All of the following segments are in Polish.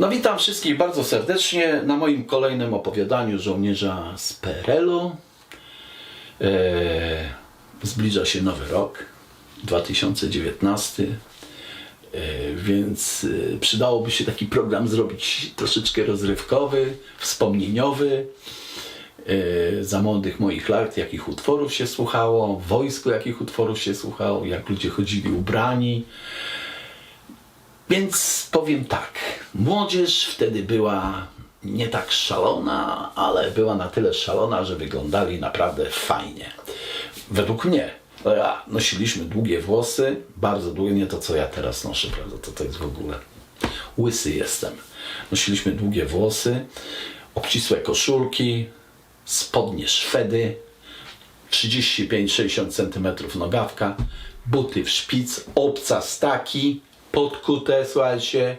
No witam wszystkich bardzo serdecznie na moim kolejnym opowiadaniu żołnierza z PRL-u. E, zbliża się nowy rok, 2019, e, więc e, przydałoby się taki program zrobić troszeczkę rozrywkowy, wspomnieniowy. E, za młodych moich lat, jakich utworów się słuchało, w wojsku jakich utworów się słuchało, jak ludzie chodzili ubrani. Więc powiem tak, młodzież wtedy była nie tak szalona, ale była na tyle szalona, że wyglądali naprawdę fajnie. Według mnie. Ja nosiliśmy długie włosy, bardzo długie, nie to co ja teraz noszę, prawda? To, to jest w ogóle. Łysy jestem. Nosiliśmy długie włosy, obcisłe koszulki, spodnie szwedy, 35-60 cm nogawka, buty w szpic, obca staki, podkute, słuchajcie,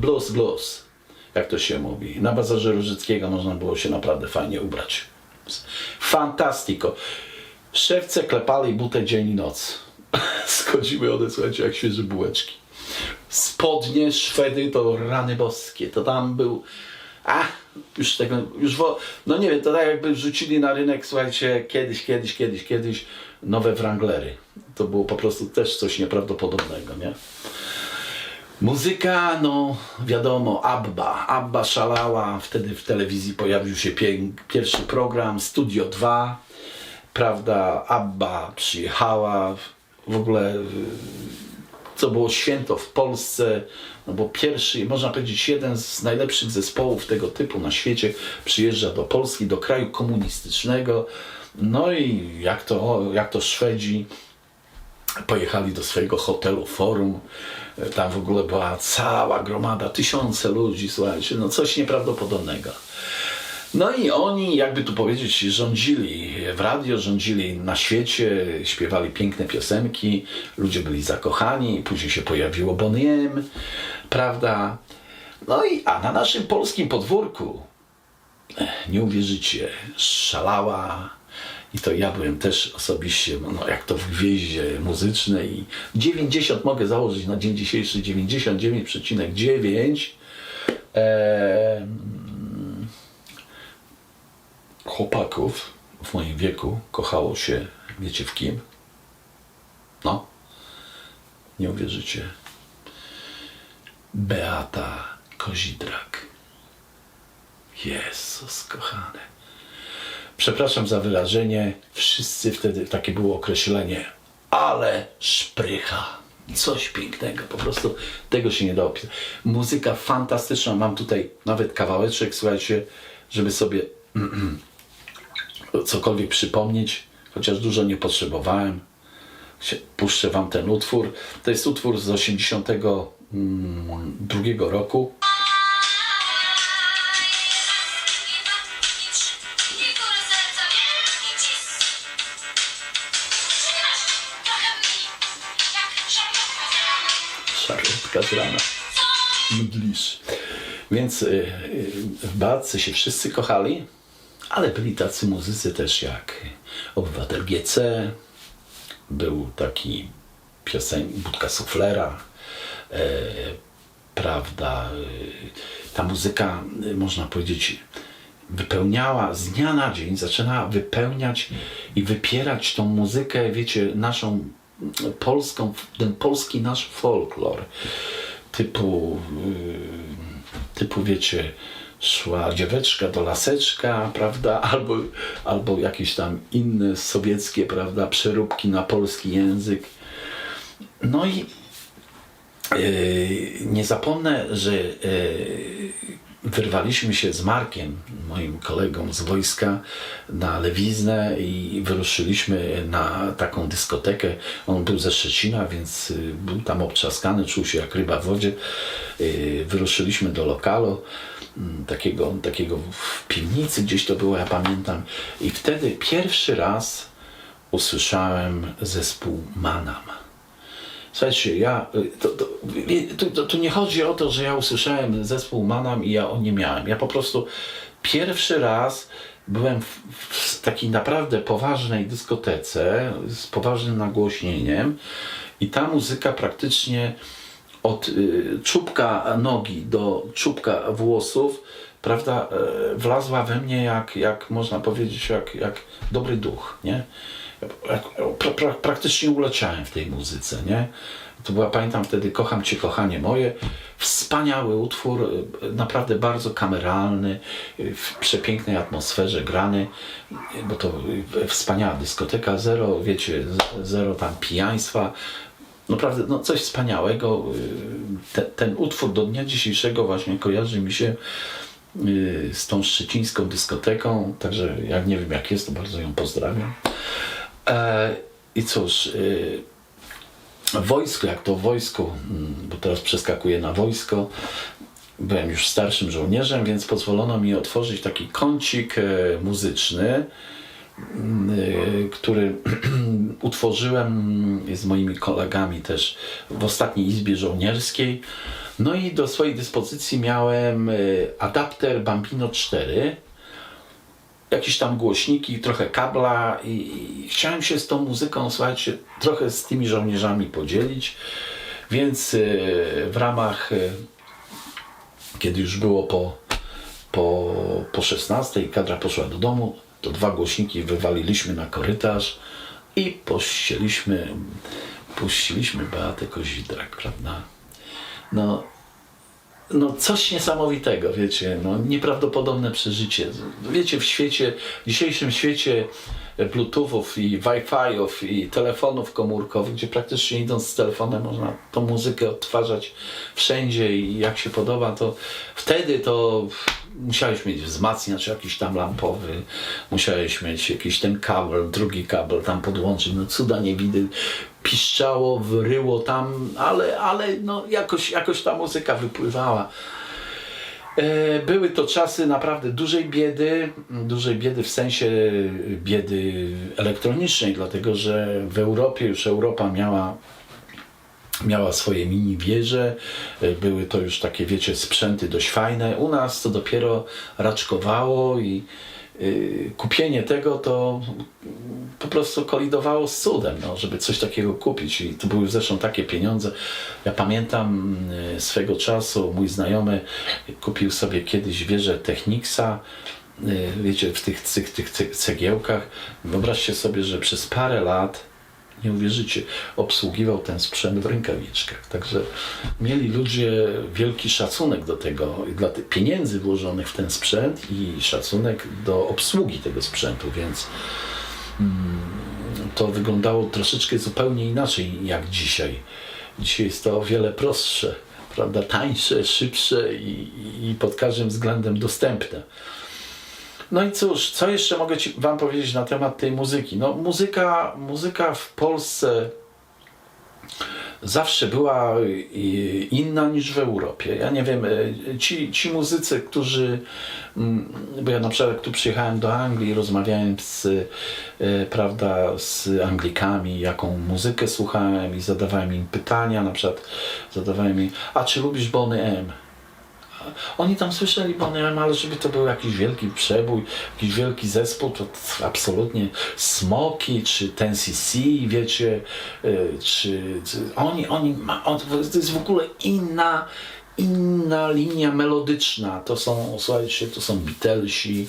blues, blues, jak to się mówi. Na bazarze Różyckiego można było się naprawdę fajnie ubrać. Fantastico. Szewce klepali butę dzień i noc. Schodziły one, słuchajcie, jak świeże bułeczki. Spodnie, Szwedy to rany boskie. To tam był... A, już tego, już wo, no nie wiem, to tak jakby wrzucili na rynek, słuchajcie, kiedyś, kiedyś, kiedyś, kiedyś nowe Wranglery. To było po prostu też coś nieprawdopodobnego, nie? Muzyka, no wiadomo, Abba. Abba szalała, wtedy w telewizji pojawił się pierwszy program, Studio 2, prawda, Abba przyjechała, w ogóle y, co było święto w Polsce, no bo pierwszy, można powiedzieć, jeden z najlepszych zespołów tego typu na świecie przyjeżdża do Polski, do kraju komunistycznego, no i jak to, jak to Szwedzi, pojechali do swojego hotelu Forum. Tam w ogóle była cała gromada, tysiące ludzi, słuchajcie, no coś nieprawdopodobnego. No i oni, jakby tu powiedzieć, rządzili w radio, rządzili na świecie, śpiewali piękne piosenki, ludzie byli zakochani, później się pojawiło Boniem, prawda? No i, a na naszym polskim podwórku, eh, nie uwierzycie, szalała i to ja byłem też osobiście, no jak to w gwieździe muzycznej i 90 mogę założyć na dzień dzisiejszy 99,9 e, chłopaków w moim wieku kochało się, wiecie w kim? No, nie uwierzycie. Beata Kozidrak. Jezus kochany. Przepraszam za wyrażenie, wszyscy wtedy, takie było określenie, ale szprycha. Coś pięknego, po prostu tego się nie da opisać. Muzyka fantastyczna, mam tutaj nawet kawałeczek, słuchajcie, żeby sobie cokolwiek przypomnieć, chociaż dużo nie potrzebowałem. Puszczę wam ten utwór. To jest utwór z 82 roku. Szarlotka z rana. Mdlisz. Więc y, y, w Badce się wszyscy kochali, ale byli tacy muzycy też jak Obywatel GC, był taki piosen Budka Suflera, e, prawda, y, ta muzyka, można powiedzieć, wypełniała z dnia na dzień, zaczynała wypełniać i wypierać tą muzykę, wiecie, naszą polską, ten polski nasz folklor, typu, y, typu wiecie, szła dzieweczka do laseczka, prawda, albo, albo jakieś tam inne sowieckie, prawda, przeróbki na polski język. No i Yy, nie zapomnę, że yy, wyrwaliśmy się z Markiem, moim kolegą z wojska, na lewiznę i wyruszyliśmy na taką dyskotekę. On był ze Szczecina, więc yy, był tam obtrzaskany, czuł się jak ryba w wodzie. Yy, Wyruszyliśmy do lokalu, mm, takiego, takiego w piwnicy gdzieś to było, ja pamiętam. I wtedy pierwszy raz usłyszałem zespół Manam. Słuchajcie, ja, y, to, to, tu, to, tu nie chodzi o to, że ja usłyszałem zespół Manam i ja o nie miałem. Ja po prostu pierwszy raz byłem w, w takiej naprawdę poważnej dyskotece z poważnym nagłośnieniem i ta muzyka praktycznie od y, czubka nogi do czubka włosów, prawda, e, wlazła we mnie jak, jak można powiedzieć, jak, jak dobry duch, nie? Praktycznie uleciałem w tej muzyce, nie? To była, pamiętam wtedy Kocham Cię, kochanie moje. Wspaniały utwór, naprawdę bardzo kameralny, w przepięknej atmosferze grany, bo to wspaniała dyskoteka, zero, wiecie, zero tam pijaństwa. Naprawdę, no coś wspaniałego. Y, Te, ten utwór do dnia dzisiejszego właśnie kojarzy mi się y, z tą szczecińską dyskoteką, także jak nie wiem jak jest, to bardzo ją pozdrawiam. E, I cóż, y, wojsko, jak to wojsko, mm, bo teraz przeskakuję na wojsko, byłem już starszym żołnierzem, więc pozwolono mi otworzyć taki kącik e, muzyczny, mm, e, który utworzyłem z moimi kolegami też w ostatniej izbie żołnierskiej. No i do swojej dyspozycji miałem e, adapter Bambino 4, jakieś tam głośniki, trochę kabla i, i chciałem się z tą muzyką, słuchajcie, trochę z tymi żołnierzami podzielić, więc e, w ramach, e, kiedy już było po, po, po 16, kadra poszła do domu, to dwa głośniki wywaliliśmy na korytarz i puściliśmy, puściliśmy Beatę Kozidrak, prawda? No, no coś niesamowitego, wiecie, no nieprawdopodobne przeżycie. Wiecie, w świecie, w dzisiejszym świecie bluetoothów i wi-fiów i telefonów komórkowych, gdzie praktycznie idąc z telefonem można tą muzykę odtwarzać wszędzie i jak się podoba, to wtedy to musiałeś mieć wzmacniacz jakiś tam lampowy, musiałeś mieć jakiś ten kabel, drugi kabel tam podłączyć, no cuda nie widy, piszczało, wyryło tam, ale, ale no jakoś, jakoś ta muzyka wypływała. E, Były to czasy naprawdę dużej biedy, dużej biedy w sensie biedy elektronicznej, dlatego że w Europie już Europa miała miała swoje mini wieże, e, były to już takie, wiecie, sprzęty dość fajne. U nas to dopiero raczkowało i y, kupienie tego to po prostu kolidowało z cudem, no, żeby coś takiego kupić. I to były zresztą takie pieniądze. Ja pamiętam y, swego czasu, mój znajomy kupił sobie kiedyś wieżę Technicsa, y, wiecie, w tych, tych, tych cegiełkach. Wyobraźcie sobie, że przez parę lat nie uwierzycie, obsługiwał ten sprzęt w rękawiczkach. Także mieli ludzie wielki szacunek do tego, dla tych pieniędzy włożonych w ten sprzęt i szacunek do obsługi tego sprzętu, więc mm, to wyglądało troszeczkę zupełnie inaczej jak dzisiaj. Dzisiaj jest to o wiele prostsze, prawda, tańsze, szybsze i, i pod każdym względem dostępne. No i cóż, co jeszcze mogę ci, Wam powiedzieć na temat tej muzyki? No, muzyka, muzyka w Polsce zawsze była inna niż w Europie. Ja nie wiem, e, ci, ci muzycy, którzy, mm, bo ja na przykład tu przyjechałem do Anglii, rozmawiałem z, e, prawda, z Anglikami, jaką muzykę słuchałem i zadawałem im pytania, na przykład zadawałem im, a czy lubisz Bonny M? Oni tam słyszeli Bonny M, ale żeby to był jakiś wielki przebój, jakiś wielki zespół, to absolutnie Smoki, czy Ten CC, wiecie, y, czy, czy oni, oni to jest w ogóle inna, inna linia melodyczna. To są, słuchajcie, to są Beatlesi,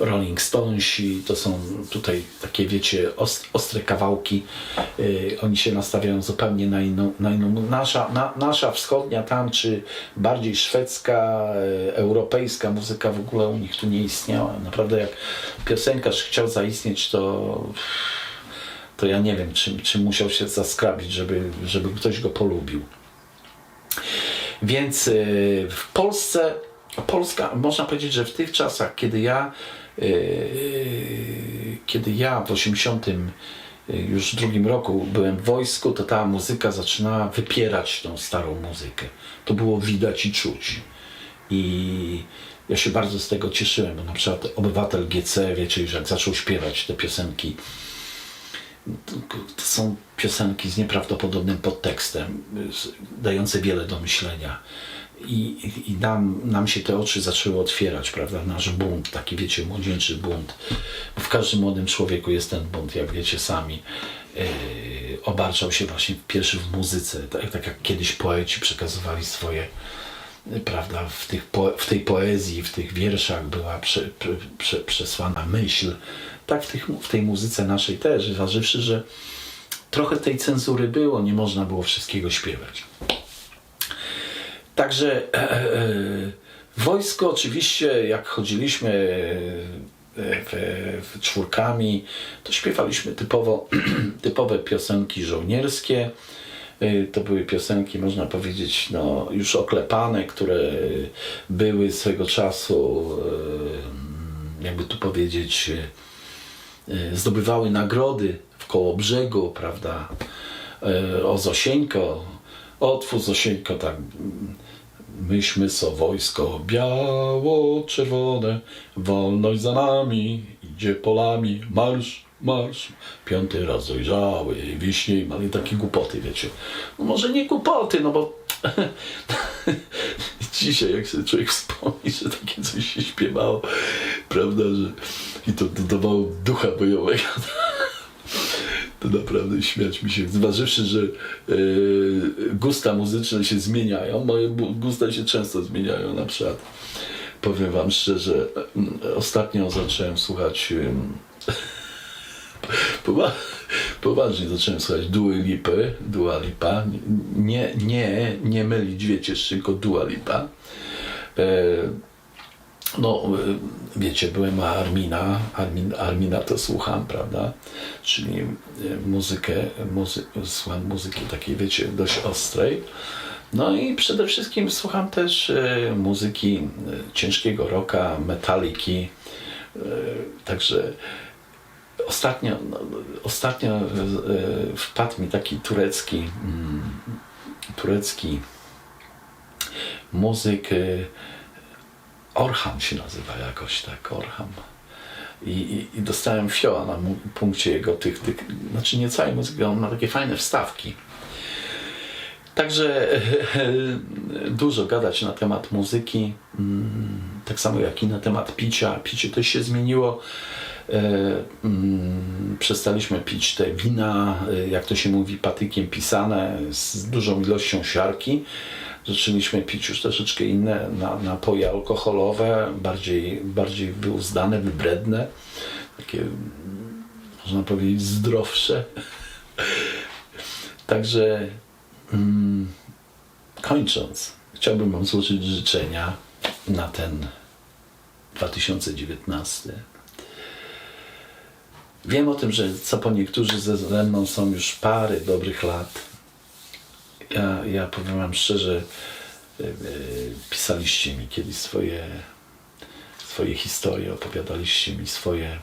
Rolling Stonesi, to są tutaj takie, wiecie, ost, ostre kawałki. Yy, oni się nastawiają zupełnie na inną. Na inną. Nasza, na, nasza wschodnia tam, czy bardziej szwedzka, yy, europejska muzyka w ogóle u nich tu nie istniała. Naprawdę jak piosenkarz chciał zaistnieć, to to ja nie wiem, czy, czy musiał się zaskrabić, żeby, żeby ktoś go polubił. Więc y, w Polsce, Polska, można powiedzieć, że w tych czasach, kiedy ja, y, kiedy ja w 80 już drugim roku byłem w wojsku, to ta muzyka zaczynała wypierać tą starą muzykę. To było widać i czuć. I ja się bardzo z tego cieszyłem, bo na przykład obywatel GC, wiecie, już jak zaczął śpiewać te piosenki to, są piosenki z nieprawdopodobnym podtekstem, z- dające wiele do myślenia. I, i, nam, nam się te oczy zaczęły otwierać, prawda? Nasz bunt, taki wiecie, młodzieńczy bunt. W każdym młodym człowieku jest ten bunt, jak wiecie sami. yy, obarczał się właśnie pierwszy w muzyce, tak, tak jak kiedyś poeci przekazywali swoje, prawda, w, tych po, w tej poezji, w tych wierszach była prze, prze, prze, przesłana myśl, tak w, tych, w tej muzyce naszej też, zważywszy, że trochę tej cenzury było, nie można było wszystkiego śpiewać. Także e, e, wojsko oczywiście, jak chodziliśmy e, w, w czwórkami, to śpiewaliśmy typowo, typowe piosenki żołnierskie. E, To były piosenki, można powiedzieć, no, już oklepane, które były swego czasu, e, jakby tu powiedzieć, e, zdobywały nagrody w koło brzegu, prawda? E, O Zosieńko, otwórz Zosieńko, tak. Myśmy so wojsko biało-czerwone, wolność za nami, idzie polami, marsz, marsz. Piąty raz dojrzały, wiśnie i mali takie głupoty, wiecie. No może nie głupoty, no bo dzisiaj jak sobie człowiek wspomni, że takie coś się śpiewało, prawda, że i to dodawało ducha bojowego to naprawdę śmiać mi się. Zważywszy, że e, gusta muzyczne się zmieniają, moje gusta się często zmieniają. Na przykład powiem Wam szczerze, ostatnio zacząłem słuchać. Poważnie zacząłem słuchać Dua Lipy, Dua Lipa. Nie, nie, nie mylić, wiecie, tylko Dua Lipa. E, no, y, wiecie, byłem Armina, Armin, Armina to słucham, prawda? Czyli y, muzykę, muzy, słucham muzyki takiej, wiecie, dość ostrej. No i przede wszystkim słucham też y, muzyki ciężkiego rocka, metaliki. Także ostatnio, no, ostatnio wpadł mi taki turecki, mm, turecki muzyk. Orham się nazywa jakoś tak, Orham. I, i, i dostałem fioła na punkcie jego tych, tych, znaczy nie całej muzyki, on ma takie fajne wstawki. Także dużo gadać na temat muzyki, mm, tak samo jak i na temat picia. Picie też się zmieniło. E, mm, Przestaliśmy pić te wina, e, jak to się mówi, patykiem pisane, z dużą ilością siarki. Zaczęliśmy pić już troszeczkę inne na- napoje alkoholowe, bardziej, bardziej wyuzdane, wybredne, takie, można powiedzieć, zdrowsze. Także mm, kończąc, chciałbym Wam złożyć życzenia na ten 2019. Wiem o tym, że co po niektórzy ze mną są już parę dobrych lat. Ja, ja powiem Wam szczerze, y, pisaliście mi kiedyś swoje, swoje historie, opowiadaliście mi swoje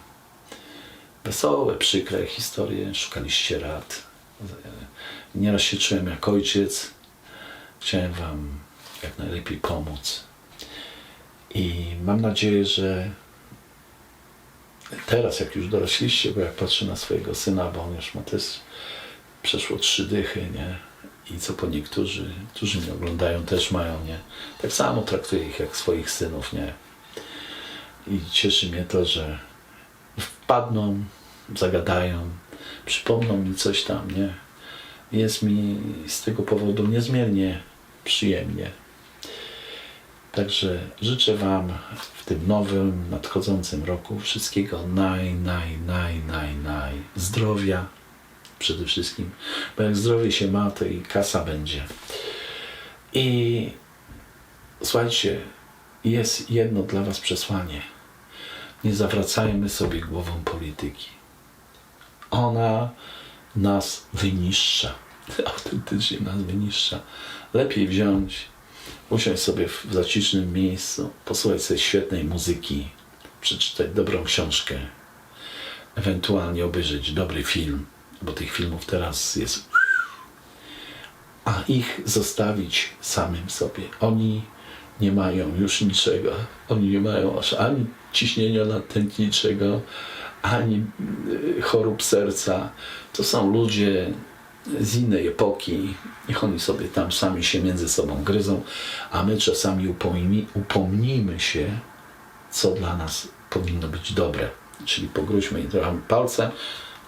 wesołe, przykre historie, szukaliście rad. Nieraz się czułem jak ojciec. Chciałem Wam jak najlepiej pomóc. I mam nadzieję, że teraz, jak już dorośliście, bo jak patrzę na swojego syna, bo on już ma też przeszło trzy dychy, nie? I co po niektórzy, którzy mnie oglądają, też mają, nie? Tak samo traktuję ich jak swoich synów, nie? I cieszy mnie to, że wpadną, zagadają, przypomną mi coś tam, nie? Jest mi z tego powodu niezmiernie przyjemnie. Także życzę Wam w tym nowym, nadchodzącym roku wszystkiego naj, naj, naj, naj, naj. Zdrowia przede wszystkim, bo jak zdrowie się ma, to i kasa będzie. I słuchajcie, jest jedno dla Was przesłanie. Nie zawracajmy sobie głową polityki. Ona nas wyniszcza. Autentycznie nas wyniszcza. Lepiej wziąć, usiąść sobie w zacisznym miejscu, posłuchać sobie świetnej muzyki, przeczytać dobrą książkę, ewentualnie obejrzeć dobry film, bo tych filmów teraz jest. A ich zostawić samym sobie. Oni nie mają już niczego. Oni nie mają ani ciśnienia nadtętniczego, ani y, chorób serca. To są ludzie z innej epoki. Niech oni sobie tam sami się między sobą gryzą, a my czasami upomni, upomnijmy się, co dla nas powinno być dobre. Czyli pogróźmy im trochę palcem,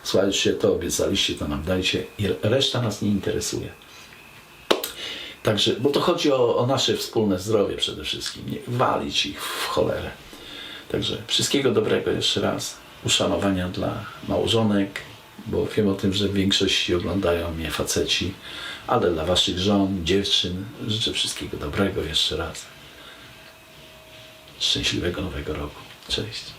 Słuchajcie, to obiecaliście, to nam dajcie i reszta nas nie interesuje. Także, bo to chodzi o, o nasze wspólne zdrowie przede wszystkim, nie walić ich w cholerę. Także wszystkiego dobrego jeszcze raz, uszanowania dla małżonek, bo wiem o tym, że w większości oglądają mnie faceci, ale dla waszych żon, dziewczyn życzę wszystkiego dobrego jeszcze raz. Szczęśliwego nowego roku. Cześć.